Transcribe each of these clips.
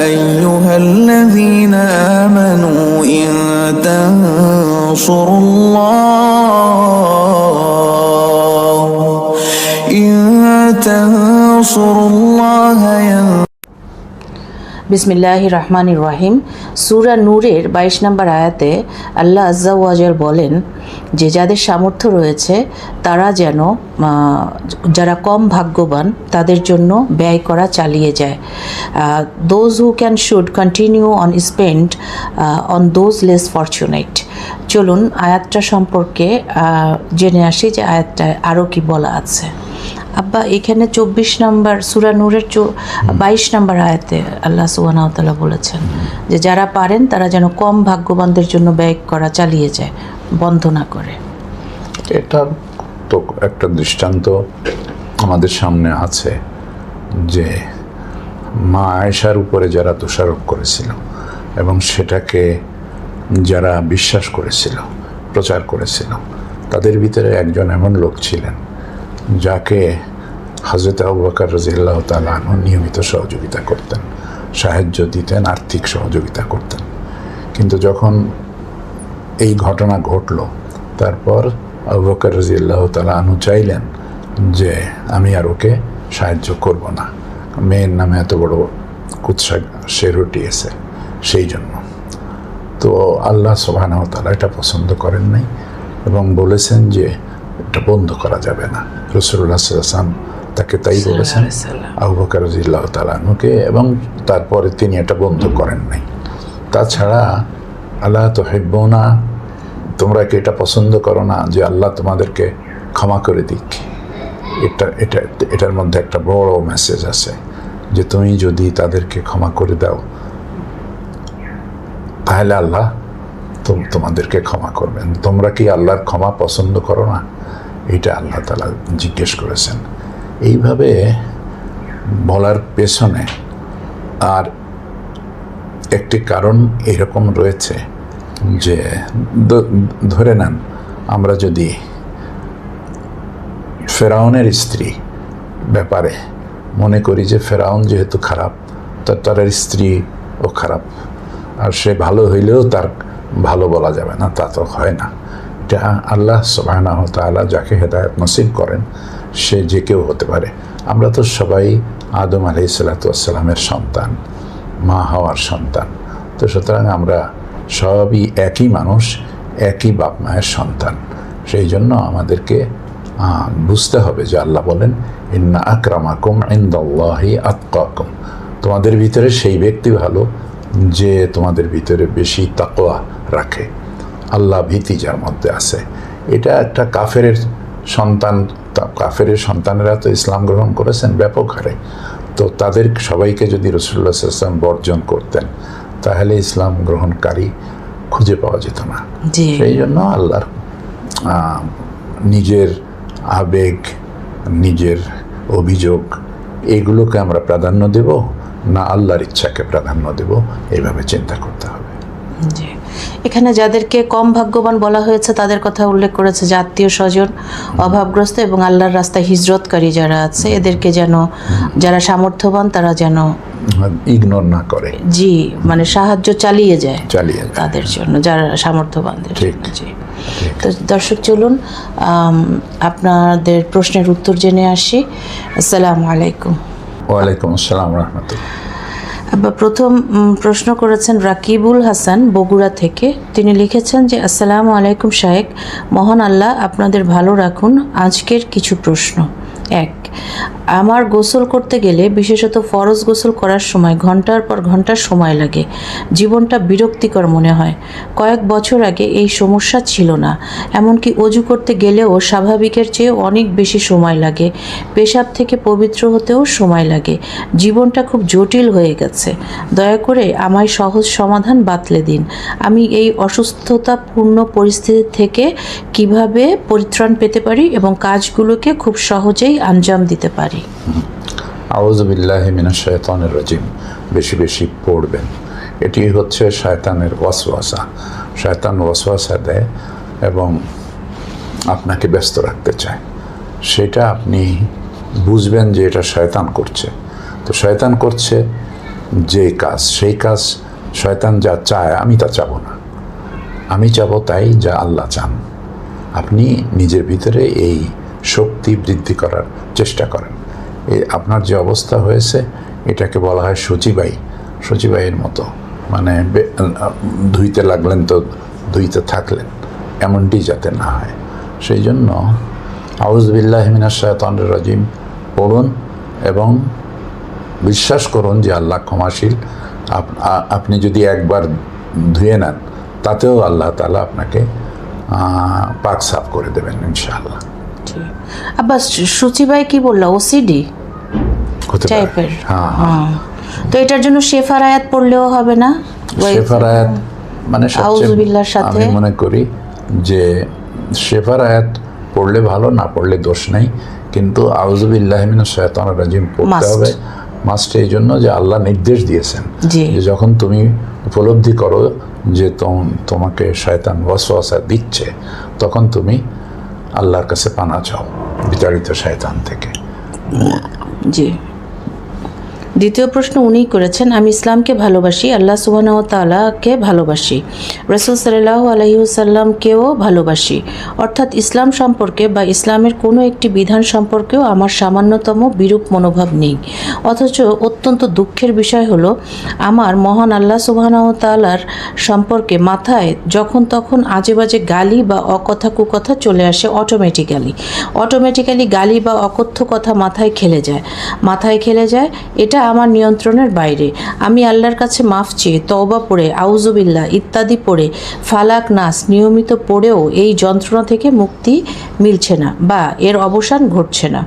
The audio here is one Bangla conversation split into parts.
أيها الذين آمنوا إن تنصروا الله إن تنصروا الله ينصركم বিসমিল্লাহ রহমান রহিম সুরা নূরের বাইশ নম্বর আয়াতে আল্লাহ আজ্জাওয়াজাল বলেন যে যাদের সামর্থ্য রয়েছে তারা যেন যারা কম ভাগ্যবান তাদের জন্য ব্যয় করা চালিয়ে যায়। Those who can should continue on spend on those less fortunate চলুন আয়াতটা সম্পর্কে জেনে আসি যে আয়াতটায় আরও কি বলা আছে। আব্বা এখানে চব্বিশ নম্বর সুরা নূরের বাইশ নম্বর আয়াতে আল্লাহ সুবাহতাল্লাহ বলেছেন যে যারা পারেন তারা যেন কম ভাগ্যবানদের জন্য ব্যয় করা চালিয়ে যায়। বন্ধ না করে। এটা তো একটা দৃষ্টান্ত আমাদের সামনে আছে যে মা আয়েশার উপরে যারা দোষারোপ করেছিল এবং সেটাকে যারা বিশ্বাস করেছিল, প্রচার করেছিল, তাদের ভিতরে একজন এমন লোক ছিলেন যাকে হজরত আবু বকর রাজিয়াল্লাহ তাআলা নিয়মিত সহযোগিতা করতেন, সাহায্য দিতেন, আর্থিক সহযোগিতা করতেন। কিন্তু যখন এই ঘটনা ঘটলো। তারপর আবু বকর রাজিয়াল্লাহ তাআলা আনহু চাইলেন যে আমি আর ওকে সাহায্য করব না। মেয়ের নামে এত বড় কুৎসা সে রটিয়েছে সেই জন্য। তো আল্লাহ তাআলা এটা পছন্দ করেন নাই এবং বলেছেন যে এটা বন্ধ করা যাবে না। রসুল্লাহ সাল্লাম তাকে তাই বলেছেন আবু বকর রাজিয়াল্লাহ তাআলা এবং তারপরে তিনি এটা বন্ধ করেন নাই। তাছাড়া আল্লাহ তো না তোমরা কি এটা পছন্দ করো না যে আল্লাহ তোমাদেরকে ক্ষমা করে দিক? এটা এটা, এটার মধ্যে একটা বড় মেসেজ আছে যে তুমি যদি তাদেরকে ক্ষমা করে দাও, তাহলে আল্লাহ তোমাদেরকে ক্ষমা করবেন। তোমরা কি আল্লাহর ক্ষমা পছন্দ করো না? এটা আল্লাহ তালা জিজ্ঞেস করেছেন। এইভাবে বলার পেছনে আর একটি কারণ এরকম রয়েছে যে ধরে নেন, আমরা যদি ফেরাউনের স্ত্রী ব্যাপারে মনে করি যে ফেরাউন যেহেতু খারাপ তার স্ত্রীও খারাপ। আর সে ভালো হইলেও তার ভালো বলা যাবে না, তা তো হয় না। এটা আল্লাহ সুবহানাহু তাআলা যাকে হেদায়ত নসিব করেন, সে যে কেউ হতে পারে। আমরা তো সবাই আদম আলাইহিস সালামের সন্তান, মা হওয়ার সন্তান। তো সুতরাং আমরা সবই একই মানুষ, একই বাপ মায়ের সন্তান। সেই জন্য আমাদেরকে বুঝতে হবে যে আল্লাহ বলেন, ইন্না আকরামাকুম ইন্দাল্লাহি আতকাকুম। তোমাদের ভিতরে সেই ব্যক্তি ভালো যে তোমাদের ভিতরে বেশি তাকওয়া রাখে। আল্লাহ ভীতি যার মধ্যে আছে। এটা একটা কাফের সন্তান কাফের সন্তানেরা তো ইসলাম গ্রহণ করেছেন ব্যাপক হারে। তো তাদের সবাইকে যদি রসুল্লাহ ইসলাম বর্জন করতেন তাহলে ইসলাম গ্রহণকারী খুঁজে পাওয়া যেত না। সেই জন্য আল্লাহর নিজের আবেগ নিজের অভিযোগ এগুলোকে আমরা প্রাধান্য দেব না আল্লাহর ইচ্ছাকে প্রাধান্য দেব এভাবে চিন্তা করতে হবে। জি। এখানে যাদেরকে কম ভাগ্যবান বলা হয়েছে তাদের কথা উল্লেখ করেছে যে আত্মীয় স্বজন অভাবগ্রস্ত এবং আল্লাহর রাস্তায় হিজরতকারী যারা আছে এদেরকে যেন যারা সামর্থ্যবান তারা যেন ইগনোর না করে। জি মানে সাহায্য চালিয়ে যায় চালিয়ে। তাদের জন্য যারা সামর্থ্যবানদের জি। তো দর্শক চলুন আপনাদের প্রশ্নের উত্তর জেনে আসি। আসসালামু আলাইকুম। ওয়ালাইকুম আসসালাম রহমতুল্লাহ। প্রথম প্রশ্ন করেছেন রাকিবুল হাসান বগুড়া থেকে। তিনি লিখেছেন যে, আসসালামু আলাইকুম শাহেক মহান আল্লাহ আপনাদের ভালো রাখুন। আজকের কিছু প্রশ্ন। এক আমার গোসল করতে গেলে বিশেষত ফরজ গোসল করার সময় ঘণ্টার পর ঘণ্টা সময় লাগে। জীবনটা বিরক্তিকর মনে হয়। কয়েক বছর আগে এই সমস্যা ছিল না। এমনকি অজু করতে গেলেও স্বাভাবিকের চেয়ে অনেক বেশি সময় লাগে। পেশাব থেকে পবিত্র হতেও সময় লাগে। জীবনটা খুব জটিল হয়ে গেছে। দয়া করে আমায় সহজ সমাধান বাতলে দিন। আমি এই অসুস্থতাপূর্ণ পরিস্থিতি থেকে কীভাবে পরিত্রাণ পেতে পারি এবং কাজগুলোকে খুব সহজেই আঞ্জাম দিতে পারি। বেশি বেশি পড়বেন। এটি হচ্ছে শয়তানের ওয়াসওয়াসা। শয়তান ওয়াসওয়াসা দেয় এবং আপনাকে ব্যস্ত রাখতে চায়। সেটা আপনি বুঝবেন যে এটা শয়তান করছে। তো শয়তান করছে যে কাজ। সেই কাজ শয়তান যা চায়, আমি তা চাবো না। আমি চাবো তাই যা আল্লাহ চান। আপনি নিজের ভিতরে এই শক্তি বৃদ্ধি করার চেষ্টা করেন। এই আপনার যে অবস্থা হয়েছে, এটাকে বলা হয় সচিবাই, সচিবাইয়ের মতো। মানে ধুইতে লাগলেন তো ধুইতে থাকলেন, এমনটি যাতে না হয়। সেই জন্য আউজবিল্লাহ মিনাশ শায়তানির রাজিম পড়ুন এবং বিশ্বাস করুন যে আল্লাহ ক্ষমাশীল। আপনি যদি একবার ধুয়ে নেন, তাতেও আল্লাহ তালা আপনাকে পাক সাফ করে দেবেন ইনশাআল্লাহ। আব্বা সুচিবাই কি বলল? ওসিডি টাইপের তো এটার জন্য শেফার আয়াত পড়লেও হবে না? শেফার আয়াত মানে সবচেয়ে আউযুবিল্লাহর সাথে? আমি মনে করি যে শেফার আয়াত পড়লে ভালো না পড়লে দোষ নাই। কিন্তু আউজুবিল্লাহ মিনা শয়তান রাজিম পড়তে হবে। মাস্ট এই জন্য যে আল্লাহ নির্দেশ দিয়েছেন যে যখন তুমি উপলব্ধি করো যে তোম- তোমাকে শয়তান ওয়াসওয়াসা দিচ্ছে তখন তুমি আল্লাহর কাছে পানা চাও বিতাড়িত শয়তান থেকে। জি। দ্বিতীয় প্রশ্ন উনিই করেছেন, আমি ইসলামকে ভালোবাসি, আল্লাহ সুবাহ তালাকে ভালোবাসি। রসুল সাল্লাহ আলহিউসাল্লামকেও ভালোবাসি। অর্থাৎ ইসলাম সম্পর্কে বা ইসলামের কোনো একটি বিধান সম্পর্কেও আমার সামান্যতম বিরূপ মনোভাব নেই। অথচ অত্যন্ত দুঃখের বিষয় হলো, আমার মহান আল্লাহ সুবাহ তালার সম্পর্কে মাথায় যখন তখন আজে বাজে গালি বা অকথা কুকথা চলে আসে অটোমেটিক্যালি অটোমেটিক্যালি গালি বা অকথ্য কথা মাথায় খেলে যায়। মাথায় খেলে যায়, এটা আমার নিয়ন্ত্রণের বাইরে। আমি আল্লাহর কাছে মাফ চেয়ে তওবা পড়ে আউজুবিল্লাহ ইত্যাদি পড়ে, ফালাক নাস নিয়মিত পড়েও এই যন্ত্রণা থেকে মুক্তি মিলছে না বা এর অবসান ঘটছে না।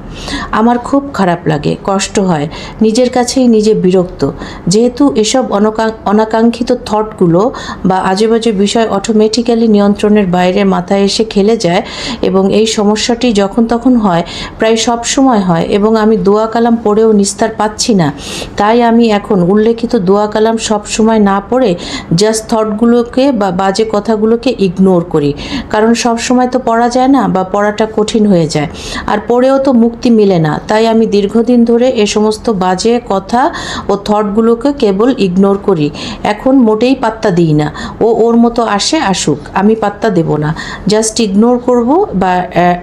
আমার খুব খারাপ লাগে, কষ্ট হয়, নিজের কাছেই নিজে বিরক্ত। যেহেতু এসব অনকা- অনাকাঙ্ক্ষিত থটগুলো বা আজে বাজে বিষয় অটোমেটিক্যালি নিয়ন্ত্রণের বাইরে মাথায় এসে খেলে যায় এবং এই সমস্যাটি যখন তখন হয়, প্রায় সব সময় হয় এবং আমি দোয়া কালাম পড়েও নিস্তার পাচ্ছি না তাই আমি এখন উল্লেখিত দোয়া কালাম সবসময় না পড়ে জাস্ট থটগুলোকে বা বাজে কথাগুলোকে ইগনোর করি। কারণ সব সময় তো পড়া যায় না বা পড়াটা কঠিন হয়ে যায়। আর পড়েও তো মুক্তি মিলে না। তাই আমি দীর্ঘদিন ধরে এ সমস্ত বাজে কথা ও থটগুলোকে কেবল ইগনোর করি। এখন মোটেই পাত্তা দিই না। ও ওর মতো আসে আসুক, আমি পাত্তা দেব না। জাস্ট ইগনোর করব বা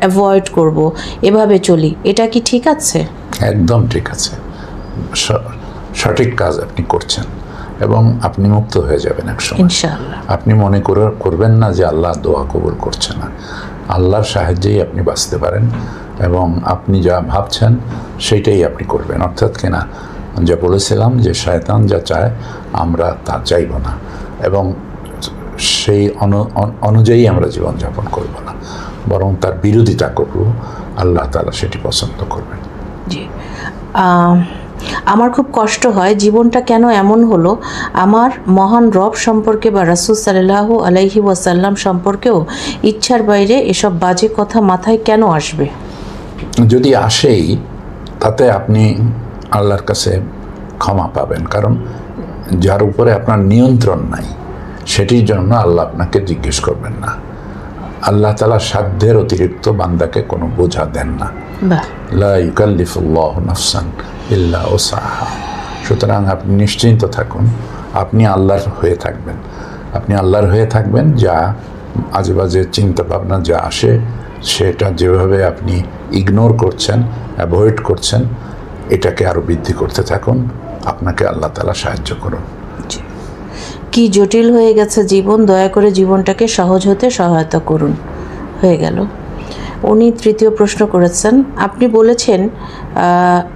অ্যাভয়েড করব। এভাবে চলি। এটা কি ঠিক আছে? একদম ঠিক আছে। সঠিক কাজ আপনি করছেন এবং আপনি মুক্ত হয়ে যাবেন একসময়। আপনি মনে করে করবেন না যে আল্লাহ দোয়া কবুল করছে না। আল্লাহর সাহায্যেই আপনি বাঁচতে পারেন এবং আপনি যা ভাবছেন সেইটাই আপনি করবেন। অর্থাৎ কিনা যা বলেছিলাম যে শয়তান যা চায় আমরা তা চাইব না এবং সেই অনুযায়ী আমরা জীবনযাপন করব না। বরং তার বিরোধিতা করব। আল্লাহ তালা সেটি পছন্দ করবেন। জি। আমার খুব কষ্ট হয়, জীবনটা কেন এমন হলো? আমার মহান রব সম্পর্কে বা রাসুল সাল্লাহ আলাইহি ওয়াসাল্লাম সম্পর্কেও ইচ্ছার বাইরে এসব বাজে কথা মাথায় কেন আসবে? যদি আসেই, তাতে আপনি আল্লাহর কাছে ক্ষমা পাবেন। কারণ যার উপরে আপনার নিয়ন্ত্রণ নাই, সেটির জন্য আল্লাহ আপনাকে জিজ্ঞেস করবেন না। আল্লাহ তালা সাধ্যের অতিরিক্ত বান্দাকে কোনো বোঝা দেন না। নাফসান ইল্লা ওসাহা। সুতরাং আপনি নিশ্চিন্ত থাকুন আপনি আল্লাহর হয়ে থাকবেন। আপনি আল্লাহর হয়ে থাকবেন যা আজে বাজে চিন্তা ভাবনা যা আসে সেটা যেভাবে আপনি ইগনোর করছেন অ্যাভয়েড করছেন এটাকে আরও বৃদ্ধি করতে থাকুন। আপনাকে আল্লাহ তালা সাহায্য করুন। কি জটিল হয়ে গেছে জীবন দয়া করে জীবনটাকে সহজ হতে সহায়তা করুন। হয়ে গেল। উনি তৃতীয় প্রশ্ন করেছেন। আপনি বলেছেন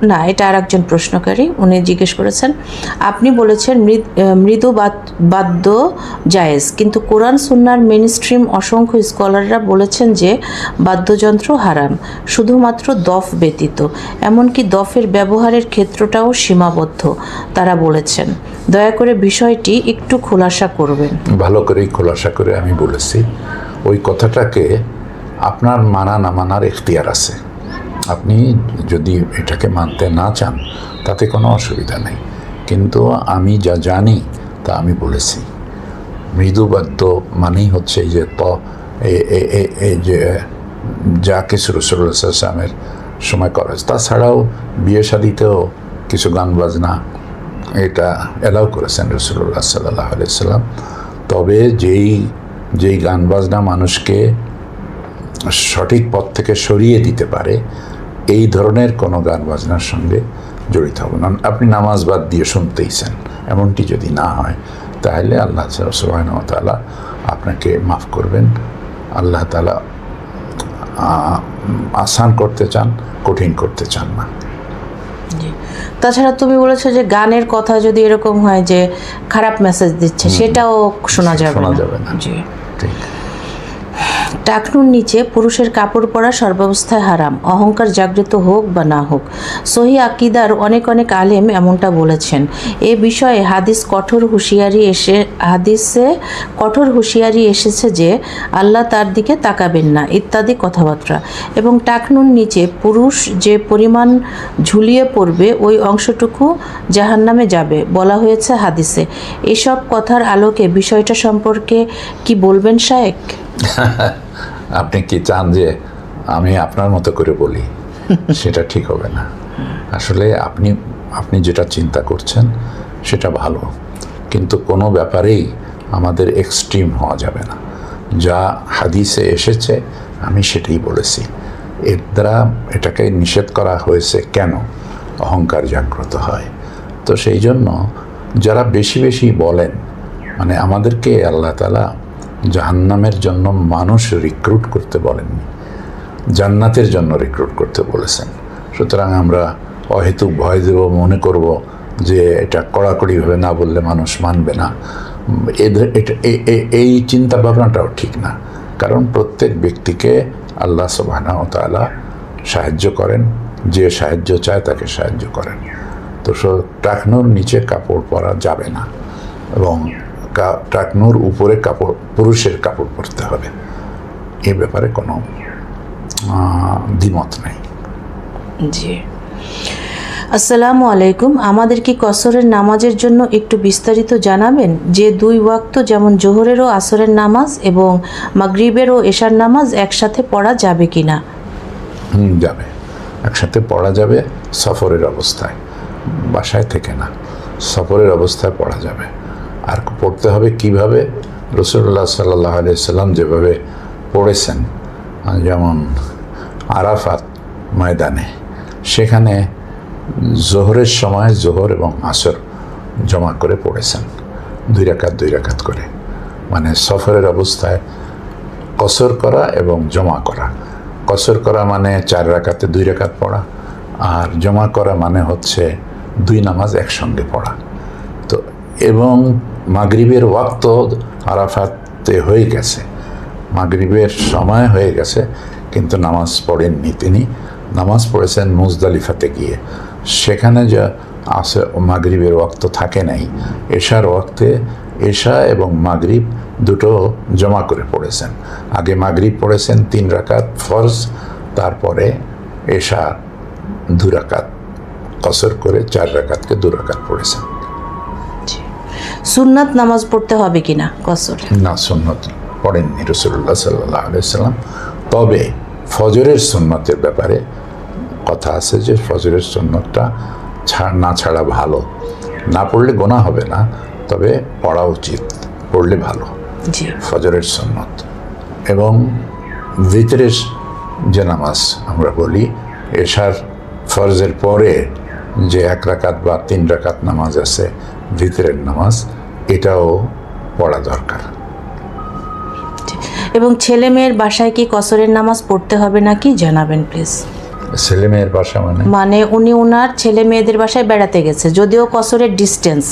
না, এটা আর একজন প্রশ্নকারী, উনি জিজ্ঞেস করেছেন, আপনি বলেছেন মৃদু বাদ- বাদ্য জায়েজ, কিন্তু কোরআন, সুন্নার মেন স্ট্রিম অসংখ্য স্কলাররা বলেছেন যে বাদ্যযন্ত্র হারাম, শুধুমাত্র দফ ব্যতীত, এমনকি দফের ব্যবহারের ক্ষেত্রটাও সীমাবদ্ধ, তারা বলেছেন। দয়া করে বিষয়টি একটু খোলাসা করবেন। ভালো করেই খোলাসা করে আমি বলেছি, ওই কথাটাকে আপনার মানা না মানার এখতিয়ার আছে। আপনি যদি এটাকে মানতে না চান, তাতে কোনো অসুবিধা নেই। কিন্তু আমি যা জানি, তা আমি বলেছি। মৃদুবাদ্য মানেই হচ্ছে এই যে ত এই যে, যা কিছু রসুল্লাহামের সময় করা হয়েছে। তাছাড়াও বিয়ে শাদিতেও কিছু গান বাজনা এটা এলাও করেছেন রসুল্লাহ সাল্লাহ আলাইসাল্লাম তবে যেই যেই গান বাজনা মানুষকে সঠিক পথ থেকে সরিয়ে দিতে পারে এই ধরনের কোনো গান বাজনার সঙ্গে জড়িত হব না। আপনি নামাজ বাদ দিয়ে শুনতেইছেন এমনটি যদি না হয় তাহলে আল্লাহ সুবাহতালা আপনাকে মাফ করবেন। আল্লাহ তালা আসান করতে চান কঠিন করতে চান না। তাছাড়া তুমি বলেছ যে গানের কথা যদি এরকম হয় যে খারাপ মেসেজ দিচ্ছে সেটাও শোনা যাবে শোনা না। যাবে না। জি। ঠিক। টাকনুর নিচে পুরুষের কাপড় পরা সর্বাবস্থায় হারাম, অহংকার জাগ্রত হোক বা না হোক। সহি আকিদার অনেক অনেক আলেম এমনটা বলেছেন। এ বিষয়ে হাদিস কঠোর হুঁশিয়ারি এসে, হাদিসে কঠোর হুঁশিয়ারি এসেছে যে আল্লাহ তার দিকে তাকাবেন না, ইত্যাদি কথাবার্তা। এবং টাকনুর নিচে পুরুষ যে পরিমাণ ঝুলিয়ে পড়বে, ওই অংশটুকু জাহান্নামে যাবে, বলা হয়েছে হাদিসে। এসব কথার আলোকে বিষয়টা সম্পর্কে কি বলবেন শায়েক আপনি কি চান যে আমি আপনার মতো করে বলি? সেটা ঠিক হবে না। আসলে আপনি আপনি যেটা চিন্তা করছেন সেটা ভালো। কিন্তু কোনো ব্যাপারেই আমাদের এক্সট্রিম হওয়া যাবে না। যা হাদিসে এসেছে আমি সেটাই বলেছি। এর দ্বারা এটাকে নিষেধ করা হয়েছে কেন? অহংকার জাগ্রত হয়। তো সেই জন্য যারা বেশি বেশি বলেন মানে আমাদেরকে আল্লাহ তালা জাহান্নামের জন্য মানুষ রিক্রুট করতে বলেননি। জান্নাতের জন্য রিক্রুট করতে বলেছেন। সুতরাং আমরা অহেতুক ভয় দেব, মনে করব যে এটা কড়াকড়িভাবে না বললে মানুষ মানবে না। এদের, এটা এই চিন্তা ভাবনাটাও ঠিক না। কারণ প্রত্যেক ব্যক্তিকে আল্লাহ সুবহানাহু ওয়া তাআলা সাহায্য করেন, যে সাহায্য চায় তাকে সাহায্য করেন। তো টাকনুর নিচে কাপড় পরা যাবে না। এবং টাকনুর উপরে কাপড় পুরুষের কাপড় পরতে হবে। এ ব্যাপারে কোনো দ্বিমত নেই। জি। আসসালামু আলাইকুম। আমাদের কি কসরের নামাজের জন্য একটু বিস্তারিত জানাবেন? যে দুই ওয়াক্ত যেমন জোহরেরও আসরের নামাজ এবং মাগরিবের ও এশার নামাজ একসাথে পড়া যাবে কি না? যাবে। একসাথে পড়া যাবে সফরের অবস্থায়। বাসায় থেকে না সফরের অবস্থায় পড়া যাবে। আর পড়তে হবে কীভাবে? রসুল্লাহ সাল্লাহ সাল্লাম যেভাবে পড়েছেন যেমন আরাফাত ময়দানে, সেখানে জোহরের সময় জোহর এবং আসর জমা করে পড়েছেন, দুই রাকাত দুই রাকাত করে। মানে সফরের অবস্থায় কসর করা এবং জমা করা। কসর করা মানে চার রাকাতে দুই রাকাত পড়া, আর জমা করা মানে হচ্ছে দুই নামাজ একসঙ্গে পড়া। তো এবং মাগরিবের ওয়াক্ত আরাফাতে হয়ে গেছে। মাগরিবের সময় হয়ে গেছে, কিন্তু নামাজ পড়েননি তিনি। নামাজ পড়েছেন মুজদালিফাতে গিয়ে। সেখানে যা আসে, মাগরিবের ওয়াক্ত থাকে নাই। এশার ওয়াক্তে এশা এবং মাগরিব দুটো জমা করে পড়েছেন। আগে মাগরিব পড়েছেন তিন রাকাত ফরজ, তারপরে এশা দু রাকাত, কসর করে চার রাকাতকে দু রাকাত পড়েছেন। সুন্নাত নামাজ পড়তে হবে কি না কসরে। না সুন্নত পড়েননি রসুল্লাহ সাল্লাহ আলাইসাল্লাম তবে ফজরের সুন্নতের ব্যাপারে কথা আছে যে ফজরের সুন্নতটা ছাড় না ছাড়া ভালো। না পড়লে গোনা হবে না তবে পড়া উচিত পড়লে ভালো। জি। ফজরের সুন্নত। এবং ভিতরের যে নামাজ আমরা বলি এশার ফরজের পরে যে এক রাকাত বা তিন রাকাত নামাজ আছে ভিতরের নামাজ এটাও পড়া দরকার। এবং ছেলে মেয়ের বাসায় কি কসরের নামাজ পড়তে হবে নাকি? জানাবেন প্লিজ ছেলে মেয়ের বাসা মানে? মানে উনি ওনার ছেলে মেয়েদের বাসায় বেড়াতে গেছে যদিও কসরের ডিস্টেন্স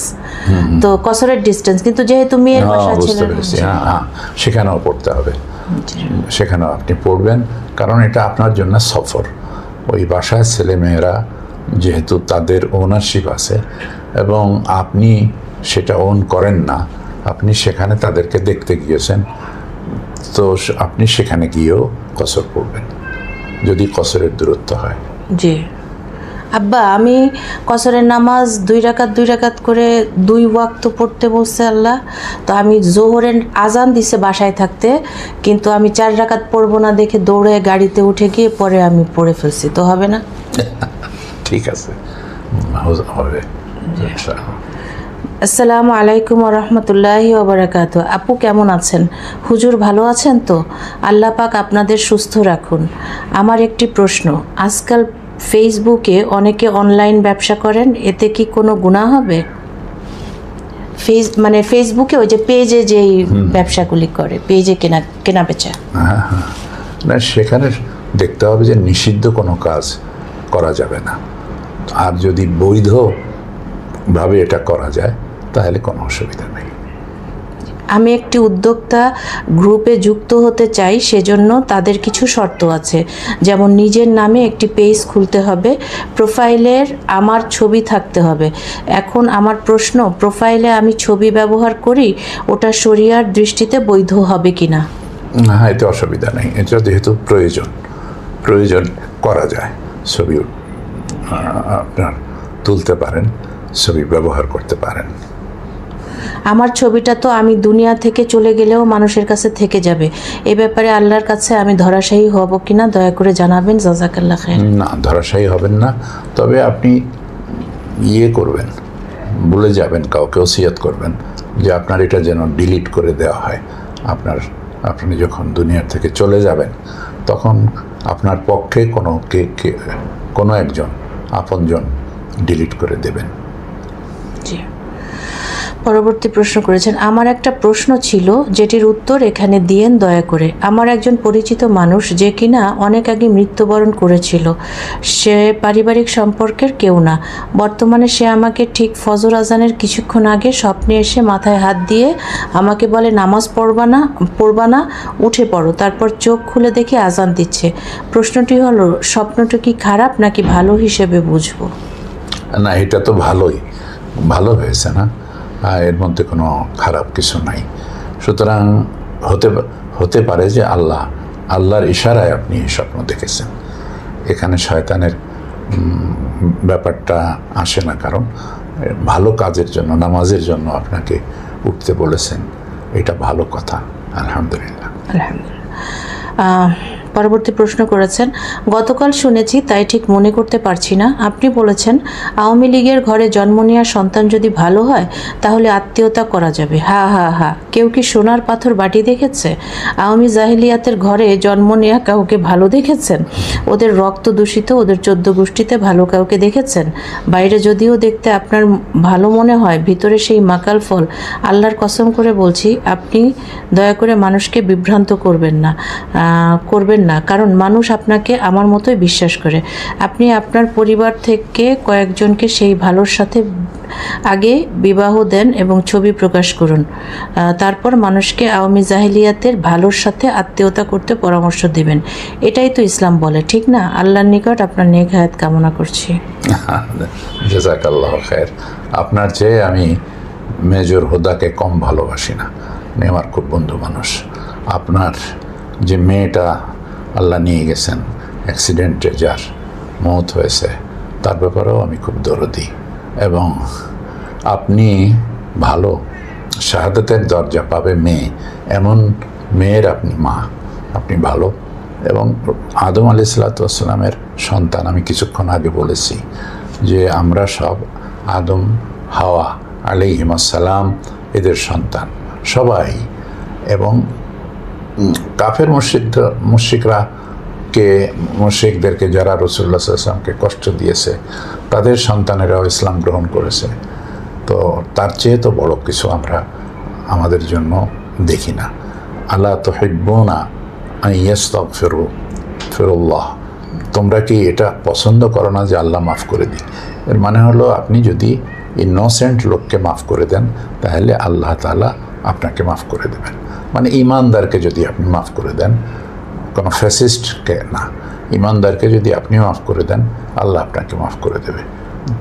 তো কসরের ডিস্টেন্স কিন্তু যেহেতু মেয়ের বাসা ছেলে হ্যাঁ হ্যাঁ সেখানেও পড়তে হবে। সেখানেও আপনি পড়বেন কারণ এটা আপনার জন্য সফর। ওই বাসায় ছেলে মেয়েরা যেহেতু তাদের ওনারশিপ আছে এবং আপনি সেটা ওন করেন না। আপনি সেখানে তাদেরকে দেখতে গিয়েছেন। তো আপনি সেখানে গিয়েও কসর পড়বেন যদি কসরের দূরত্ব হয়। জি। আব্বা আমি কসরের নামাজ দুই রাকাত দুই রাকাত করে দুই ওয়াক্ত পড়তে বলছে আল্লাহ। তো আমি জোহরের আজান দিছে বাসায় থাকতে কিন্তু আমি চার রাকাত পড়ব না দেখে দৌড়ে গাড়িতে উঠে গিয়ে পরে আমি পড়ে ফেলছি। তো হবে না? ঠিক আছে। হবে। আসসালামু আলাইকুম রহমতুল্লাহি ওবরাকাত আপু কেমন আছেন? হুজুর ভালো আছেন তো? আল্লাহ পাক আপনাদের সুস্থ রাখুন। আমার একটি প্রশ্ন আজকাল ফেসবুকে অনেকে অনলাইন ব্যবসা করেন এতে কি কোনো গুণা হবে? ফেস মানে ফেসবুকে ওই যে পেজে যেই ব্যবসাগুলি করে পেজে কেনা কেনা বেচা। হ্যাঁ হ্যাঁ। না সেখানে দেখতে হবে যে নিষিদ্ধ কোনো কাজ করা যাবে না। আর যদি বৈধভাবে এটা করা যায় তাহলে কোনো অসুবিধা নেই। আমি একটি উদ্যোক্তা গ্রুপে যুক্ত হতে চাই সেজন্য তাদের কিছু শর্ত আছে। যেমন নিজের নামে একটি পেজ খুলতে হবে প্রোফাইলের আমার ছবি থাকতে হবে। এখন আমার প্রশ্ন প্রোফাইলে আমি ছবি ব্যবহার করি ওটা শরিয়ার দৃষ্টিতে বৈধ হবে কি না হ্যাঁ এতে অসুবিধা নেই এটা যেহেতু প্রয়োজন প্রয়োজন করা যায়। ছবি আপনার তুলতে পারেন। ছবি ব্যবহার করতে পারেন। আমার ছবিটা তো আমি দুনিয়া থেকে চলে গেলেও মানুষের কাছে থেকে যাবে। এ ব্যাপারে আল্লাহর কাছে আমি ধরাশায়ী হব কিনা দয়া করে জানাবেন। জাজাকাল্লাহ খায় না ধরাশায়ী হবেন না। তবে আপনি ইয়ে করবেন বলে যাবেন কাউকে ওসিয়াত করবেন যে আপনার এটা যেন ডিলিট করে দেওয়া হয়। আপনার আপনি যখন দুনিয়ার থেকে চলে যাবেন তখন আপনার পক্ষে কোনো কে কে কোনো একজন আপনজন ডিলিট করে দেবেন। জি। পরবর্তী প্রশ্ন করেছেন, আমার একটা প্রশ্ন ছিল যেটির উত্তর এখানে দিয়েন দয়া করে। আমার একজন পরিচিত মানুষ যে কিনা অনেক আগে মৃত্যুবরণ করেছিল, সে পারিবারিক সম্পর্কের কেউ না। বর্তমানে সে আমাকে ঠিক ফজর আজানের কিছুক্ষণ আগে স্বপ্নে এসে মাথায় হাত দিয়ে আমাকে বলে, নামাজ পড়বা না পড়বা না, উঠে পড়ো। তারপর চোখ খুলে দেখি আজান দিচ্ছে। প্রশ্নটি হলো, স্বপ্নটা কি খারাপ নাকি ভালো হিসেবে বুঝব না, এটা তো ভালোই। ভালো হয়েছে না এর মধ্যে কোনো খারাপ কিছু নাই। সুতরাং হতে হতে পারে যে আল্লাহ, আল্লাহর ইশারায় আপনি এই স্বপ্ন দেখেছেন। এখানে শয়তানের ব্যাপারটা আসে না, কারণ ভালো কাজের জন্য, নামাজের জন্য আপনাকে উঠতে বলেছেন। এটা ভালো কথা। আলহামদুলিল্লাহ। আলহামদুলিল্লাহ। পরবর্তী প্রশ্ন করেছেন গতকাল শুনেছি তাই ঠিক মনে করতে পারছি না। আপনি বলেছেন আওয়ামী লীগের ঘরে জন্ম নেওয়া সন্তান যদি ভালো হয় তাহলে আত্মীয়তা করা যাবে। হা হা হা। কেউ কি সোনার পাথর বাটি দেখেছে? আওয়ামী জাহিলিয়াতের ঘরে জন্ম নেওয়া কাউকে ভালো দেখেছেন? ওদের রক্ত দূষিত ওদের চোদ্দ গোষ্ঠীতে ভালো কাউকে দেখেছেন? বাইরে যদিও দেখতে আপনার ভালো মনে হয় ভিতরে সেই মাকাল ফল। আল্লাহর কসম করে বলছি আপনি দয়া করে মানুষকে বিভ্রান্ত করবেন না। আহ, করবেন না। কারণ মানুষ আপনাকে আমার মতোই বিশ্বাস করে। আপনি আপনার পরিবার থেকে কয়েকজনকে সেই ভালোর সাথে আগে বিবাহ দেন এবং ছবি প্রকাশ করুন। তারপর মানুষকে আওয়ামী জাহিলিয়াতের ভালোর সাথে আত্মীয়তা করতে পরামর্শ দেবেন। এটাই তো ইসলাম বলে, ঠিক না? আল্লাহর নিকট আপনার নেক হায়াত কামনা করছি। আপনার চেয়ে আমি মেজর হুদাকে কম ভালোবাসি না। আমার খুব বন্ধু মানুষ। আপনার যে মেয়েটা আল্লাহ নিয়ে গেছেন। অ্যাক্সিডেন্টে যার মৌত হয়েছে, তার ব্যাপারেও আমি খুব দরদি। এবং আপনি ভালো, শাহাদাতের দরজা পাবে মেয়ে, এমন মেয়ের আপনি মা, আপনি ভালো। এবং আদম আলি সাল্লাতামের সন্তান, আমি কিছুক্ষণ আগে বলেছি যে আমরা সব আদম, হাওয়া আলি হিমাসালাম এদের সন্তান। সবাই এবং কাফের মুশিক মুশিকরা কে মুশিকদেরকে যারা রসুল্লাহ আসলামকে কষ্ট দিয়েছে, তাদের সন্তানেরাও ইসলাম গ্রহণ করেছে। তো তার চেয়ে তো বড় কিছু আমরা আমাদের জন্য দেখি না। আল্লাহ তো না ইয়াস্তক ফেরু ফেরুল্লাহ। তোমরা কি এটা পছন্দ করো না যে আল্লাহ মাফ করে দিই এর মানে হলো আপনি যদি ইনোসেন্ট লোককে মাফ করে দেন, তাহলে আল্লাহ তাআলা আপনাকে মাফ করে দেবেন। মানে ইমানদারকে যদি আপনি মাফ করে দেন, কোনো ফ্যাসিস্টকে না, ইমানদারকে যদি আপনি মাফ করে দেন, আল্লাহ আপনাকে মাফ করে দেবে।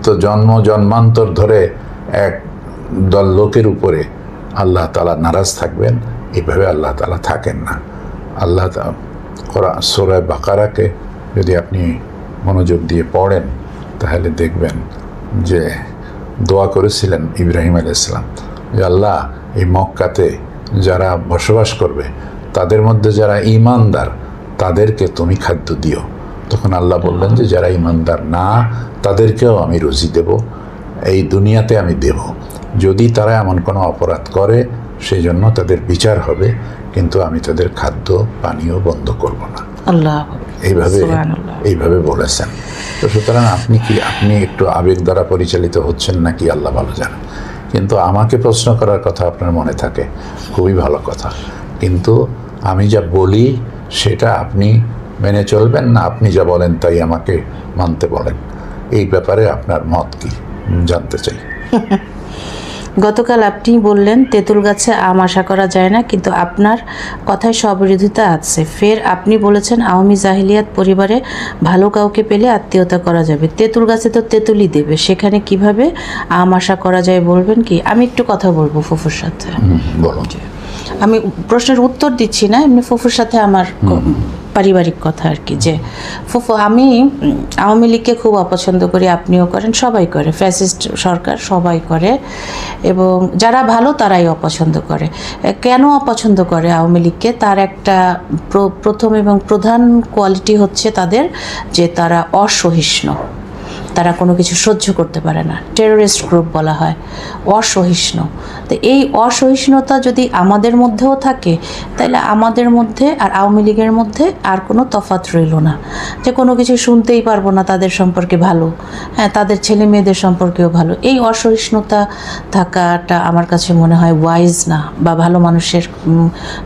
তো জন্ম জন্মান্তর ধরে এক দল লোকের উপরে আল্লাহ তালা নারাজ থাকবেন এইভাবে আল্লাহ তালা থাকেন না। আল্লাহ করা সোরায় বাকারাকে যদি আপনি মনোযোগ দিয়ে পড়েন, তাহলে দেখবেন যে দোয়া করেছিলেন ইব্রাহিম আলাইসালাম যে আল্লাহ এই মক্কাতে যারা বসবাস করবে তাদের মধ্যে যারা ইমানদার তাদেরকে তুমি খাদ্য দিও। তখন আল্লাহ বললেন যে যারা ইমানদার না তাদেরকেও আমি রুজি দেব এই দুনিয়াতে আমি দেব। যদি তারা এমন কোনো অপরাধ করে সেই জন্য তাদের বিচার হবে কিন্তু আমি তাদের খাদ্য পানীয় বন্ধ করব না। আল্লাহ। এইভাবে এইভাবে বলেছেন। তো সুতরাং আপনি কি আপনি একটু আবেগ দ্বারা পরিচালিত হচ্ছেন নাকি আল্লাহ ভালো জানেন। কিন্তু আমাকে প্রশ্ন করার কথা আপনার মনে থাকে, খুবই ভালো কথা। কিন্তু আমি যা বলি, সেটা আপনি মেনে চলবেন না, আপনি যা বলেন তাই আমাকে মানতে বলেন। এই ব্যাপারে আপনার মত কি? জানতে চাই। গতকাল আপনি বললেন তেঁতুল গাছে আম আশা করা যায় না কিন্তু আপনার কথায় সবিরোধিতা আছে। ফের আপনি বলেছেন আওয়ামী জাহিলিয়াত পরিবারে ভালো কাউকে পেলে আত্মীয়তা করা যাবে। তেঁতুল গাছে তো তেঁতুলই দেবে সেখানে কীভাবে আম আশা করা যায় বলবেন কি? আমি একটু কথা বলব ফুফুর সাথে। বলুন। আমি প্রশ্নের উত্তর দিচ্ছি না এমনি ফুফুর সাথে আমার পারিবারিক কথা আর কি, যে ফুফু, আমি আওয়ামী লীগকে খুব অপছন্দ করি, আপনিও করেন, সবাই করে, ফ্যাসিস্ট সরকার সবাই করে, এবং যারা ভালো তারাই অপছন্দ করে। কেন অপছন্দ করে আওয়ামী লীগকে? তার একটা প্রথম এবং প্রধান কোয়ালিটি হচ্ছে তাদের যে তারা অসহিষ্ণু। তারা কোনো কিছু সহ্য করতে পারে না। টেরোরিস্ট গ্রুপ বলা হয়। অসহিষ্ণু। তো এই অসহিষ্ণুতা যদি আমাদের মধ্যেও থাকে, তাহলে আমাদের মধ্যে আর আওয়ামী লীগের মধ্যে আর কোনো তফাৎ রইল না। যে কোনো কিছু শুনতেই পারব না তাদের সম্পর্কে ভালো। হ্যাঁ তাদের ছেলে মেয়েদের সম্পর্কেও ভালো। এই অসহিষ্ণুতা থাকাটা আমার কাছে মনে হয় ওয়াইজ না বা ভালো মানুষের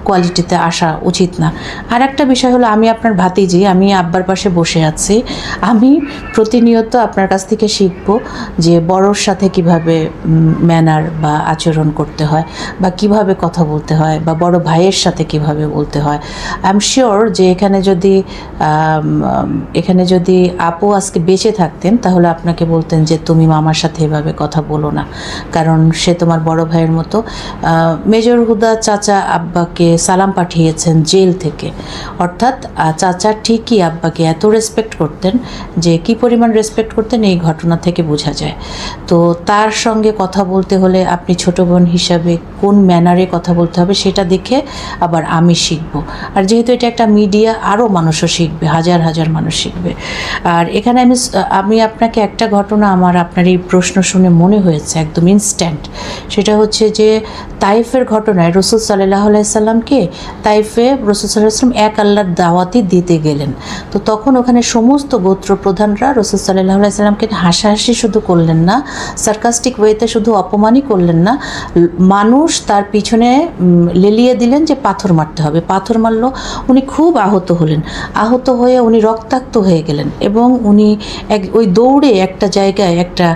কোয়ালিটিতে আসা উচিত না। আর একটা বিষয় হলো, আমি আপনার ভাতিজি, আমি আব্বার পাশে বসে আছি। আমি প্রতিনিয়ত আপনার কাছ থেকে শিখব যে বড়োর সাথে কীভাবে ম্যানার বা আচরণ করতে হয় বা কীভাবে কথা বলতে হয় বা বড় ভাইয়ের সাথে কীভাবে বলতে হয়। আই এম শিওর যে এখানে যদি এখানে যদি আপু আজকে বেঁচে থাকতেন তাহলে আপনাকে বলতেন যে তুমি মামার সাথে এভাবে কথা বলো না। কারণ সে তোমার বড় ভাইয়ের মতো মেজর হুদা চাচা আব্বাকে সালাম পাঠিয়েছেন জেল থেকে। অর্থাৎ চাচা ঠিকই আব্বাকে এত রেসপেক্ট করতেন যে কি পরিমাণ রেসপেক্ট করতেন এই ঘটনা থেকে বোঝা যায়। তো তার সঙ্গে কথা বলতে হলে আপনি ছোট বোন হিসাবে কোন ম্যানারে কথা বলতে হবে সেটা দেখে আবার আমি শিখব। আর যেহেতু এটা একটা মিডিয়া আরও মানুষও শিখবে, হাজার হাজার মানুষ শিখবে। আর এখানে আমি আমি আপনাকে একটা ঘটনা আমার আপনার এই প্রশ্ন শুনে মনে হয়েছে একদম ইনস্ট্যান্ট সেটা হচ্ছে যে তাইফের ঘটনায় রসুল সাল্লাহ সাল্লামকে তাইফে রসুল সাল্লাহ সাল্লাম এক আল্লাহর দাওয়াতি দিতে গেলেন। তো তখন ওখানে সমস্ত গোত্র প্রধানরা রসুল সাল্লাহ সাল্লামকে হাসাহাসি শুধু করলেন না সার্কাস্টিক ওয়েতে শুধু অপমানই করলেন না, মানুষ তার পিছনে লেলিয়ে দিলেন যে পাথর মারতে হবে। পাথর মারলো, উনি খুব আহত হলেন। আহত হয়ে উনি রক্তাক্ত হয়ে গেলেন এবং উনি এক, ওই দৌড়ে একটা জায়গায়, একটা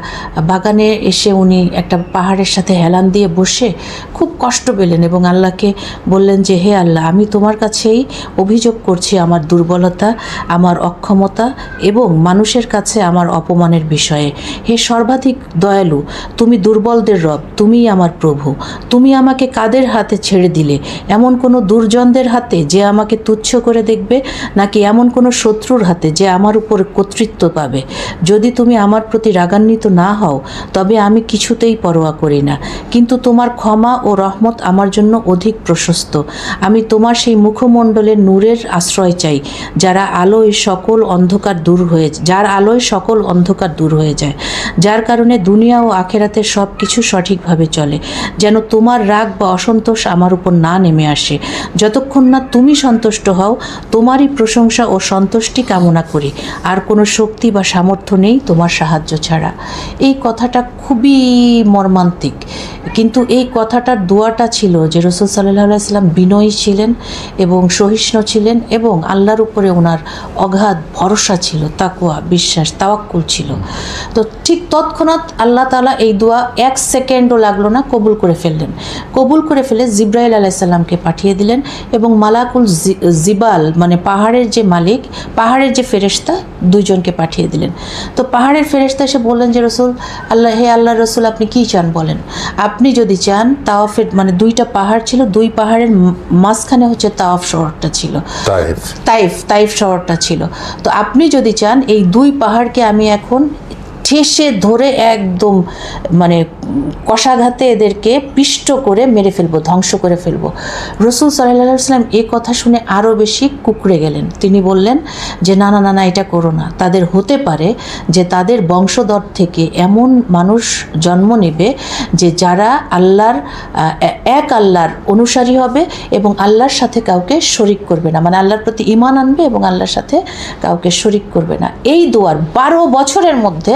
বাগানে এসে উনি একটা পাহাড়ের সাথে হেলান দিয়ে বসে খুব কষ্ট পেলেন এবং আল্লাহকে বললেন যে, হে আল্লাহ, আমি তোমার কাছেই অভিযোগ করছি আমার দুর্বলতা, আমার অক্ষমতা এবং মানুষের কাছে আমার অপমানের বিষয়ে। হে সর্বাধিক দয়ালু, তুমি দুর্বলদের রব, তুমিই আমার প্রভু। তুমি আমাকে কাদের হাতে ছেড়ে দিলে? এমন কোনো দুর্জনদের হাতে যে আমাকে তুচ্ছ করে দেখবে, নাকি এমন কোনো শত্রুর হাতে যে আমার উপর কর্তৃত্ব পাবে? যদি তুমি আমার প্রতি রাগান্বিত না হও, তবে আমি কিছুতেই পরোয়া করি না। কিন্তু তোমার ক্ষমা রহমত আমার জন্য অধিক প্রশস্ত। আমি তোমার সেই মুখমণ্ডলের নূরের আশ্রয় চাই, যারা আলোয় সকল অন্ধকার দূর হয়ে যার আলোয় সকল অন্ধকার দূর হয়ে যায়, যার কারণে দুনিয়া ও আখেরাতে সব কিছু সঠিকভাবে চলে, যেন তোমার রাগ বা অসন্তোষ আমার উপর না নেমে আসে। যতক্ষণ না তুমি সন্তুষ্ট হও, তোমারই প্রশংসা ও সন্তুষ্টি কামনা করি। আর কোনো শক্তি বা সামর্থ্য নেই তোমার সাহায্য ছাড়া। এই কথাটা খুবই মর্মান্তিক। কিন্তু এই কথাটার দোয়াটা ছিল যে রসুল সাল্লাহ সাল্লাম বিনয়ী ছিলেন এবং সহিষ্ণু ছিলেন এবং আল্লাহর উপরে ওনার অগাধ ভরসা ছিল তাকুয়া বিশ্বাস, তাওয়াক্কুল ছিল। তো ঠিক তৎক্ষণাৎ আল্লাহ তালা এই দোয়া এক সেকেন্ডও লাগল না, কবুল করে ফেললেন। কবুল করে ফেলে জিব্রাইল আলাইসাল্লামকে পাঠিয়ে দিলেন এবং মালাকুল জিবাল মানে পাহাড়ের যে মালিক, পাহাড়ের যে ফেরেশতা, দুইজনকে পাঠিয়ে দিলেন। তো পাহাড়ের ফেরেশতা এসে বললেন যে, রসুল, আল্লাহ, হে আল্লাহ রসুল, আপনি কি চান বলেন? আপনি যদি চান তাওয়াফের মানে দুইটা পাহাড় ছিল দুই পাহাড়ের মাঝখানে হচ্ছে তাওয়াফ শহরটা ছিল। তাইফ। তাইফ তাইফ শহরটা ছিল। তো আপনি যদি চান এই দুই পাহাড়কে আমি এখন ঠেসে ধরে একদম মানে কষাঘাতে এদেরকে পিষ্ট করে মেরে ফেলব, ধ্বংস করে ফেলব। রসুল সাল্লাম এই কথা শুনে আরও বেশি কুকড়ে গেলেন। তিনি বললেন যে, না না না না, এটা করো না। তাদের হতে পারে যে, তাদের বংশধর থেকে এমন মানুষ জন্ম নেবে যে, যারা আল্লাহর এক আল্লাহর অনুসারী হবে এবং আল্লাহর সাথে কাউকে শরিক করবে না। মানে আল্লাহর প্রতি ইমান আনবে এবং আল্লাহর সাথে কাউকে শরিক করবে না। এই দোয়ার বারো বছরের মধ্যে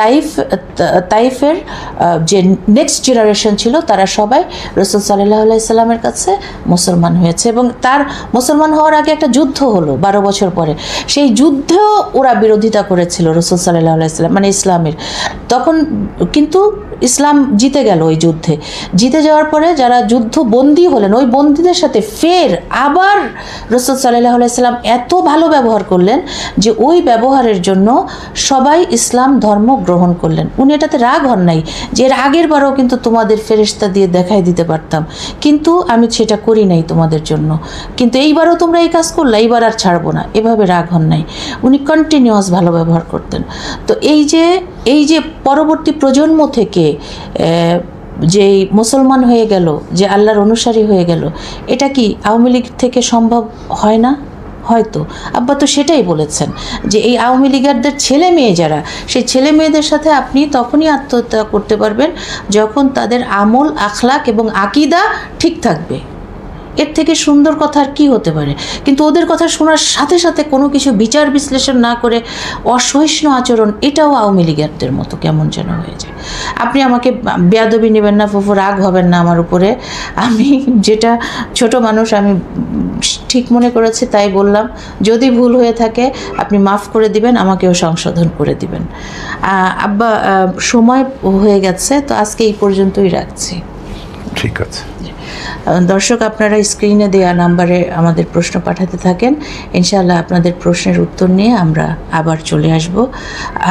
তাইফ তাইফের যে নেক্সট জেনারেশন ছিল, তারা সবাই রসুল সাল্লাহ আলাইসাল্লামের কাছে মুসলমান হয়েছে এবং তার মুসলমান হওয়ার আগে একটা যুদ্ধ হলো বারো বছর পরে। সেই যুদ্ধেও ওরা বিরোধিতা করেছিল রসুল সাল্লাহ আলাইসাল্লাম মানে ইসলামের। তখন কিন্তু ইসলাম জিতে গেল ওই যুদ্ধে। জিতে যাওয়ার পরে যারা যুদ্ধ বন্দী হলেন, ওই বন্দীদের সাথে ফের আবার রসুল সাল্লাহ আলাইসাল্লাম এত ভালো ব্যবহার করলেন যে ওই ব্যবহারের জন্য সবাই ইসলাম ধর্ম গ্রহণ করলেন। উনি এটাতে রাগ হন নাই যে এর আগের বারও কিন্তু তোমাদের ফেরেস্তা দিয়ে দেখাই দিতে পারতাম। কিন্তু আমি সেটা করি নাই তোমাদের জন্য। কিন্তু এইবারও তোমরা এই কাজ করলে, এইবার আর ছাড়বো না। এভাবে রাগ হন নাই। উনি কন্টিনিউয়াস ভালো ব্যবহার করতেন। তো এই যে এই যে পরবর্তী প্রজন্ম থেকে যেই মুসলমান হয়ে গেল, যে আল্লাহর অনুসারী হয়ে গেল, এটা কি আওয়ামী লীগ থেকে সম্ভব হয় না? হয়তো। আব্বা তো সেটাই বলেছেন যে এই আওয়ামী লীগারদের ছেলে মেয়ে যারা, সেই ছেলে মেয়েদের সাথে আপনি তখনই আত্মহত্যা করতে পারবেন যখন তাদের আমল, আখলাক এবং আকিদা ঠিক থাকবে। এর থেকে সুন্দর কথা আর কি হতে পারে? কিন্তু ওদের কথা শোনার সাথে সাথে কোনো কিছু বিচার বিশ্লেষণ না করে অসহিষ্ণু আচরণ, এটাও আওয়ামী লীগেরদের মতো কেমন যেন হয়ে যায়। আপনি আমাকে বেয়াদবি নেবেন না ফুফু, রাগ হবেন না আমার উপরে। আমি যেটা ছোট মানুষ, আমি ঠিক মনে করেছি, তাই বললাম। যদি ভুল হয়ে থাকে, আপনি মাফ করে দিবেন, আমাকেও সংশোধন করে দিবেন। আব্বা সময় হয়ে গেছে, তো আজকে এই পর্যন্তই রাখছি। ঠিক আছে। দর্শক, আপনারা স্ক্রিনে দেওয়া নাম্বারে আমাদের প্রশ্ন পাঠাতে থাকেন। ইনশাআল্লাহ আপনাদের প্রশ্নের উত্তর নিয়ে আমরা আবার চলে আসব।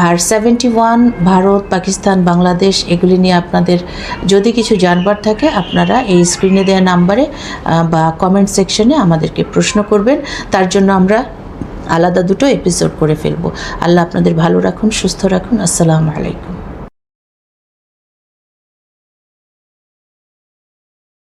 আর সেভেন্টি ওয়ান ভারত, পাকিস্তান, বাংলাদেশ, এগুলি নিয়ে আপনাদের যদি কিছু জানবার থাকে, আপনারা এই স্ক্রিনে দেওয়া নাম্বারে বা কমেন্ট সেকশনে আমাদেরকে প্রশ্ন করবেন। তার জন্য আমরা আলাদা দুটো এপিসোড করে ফেলব। আল্লাহ আপনাদের ভালো রাখুন, সুস্থ রাখুন। আসসালামু আলাইকুম।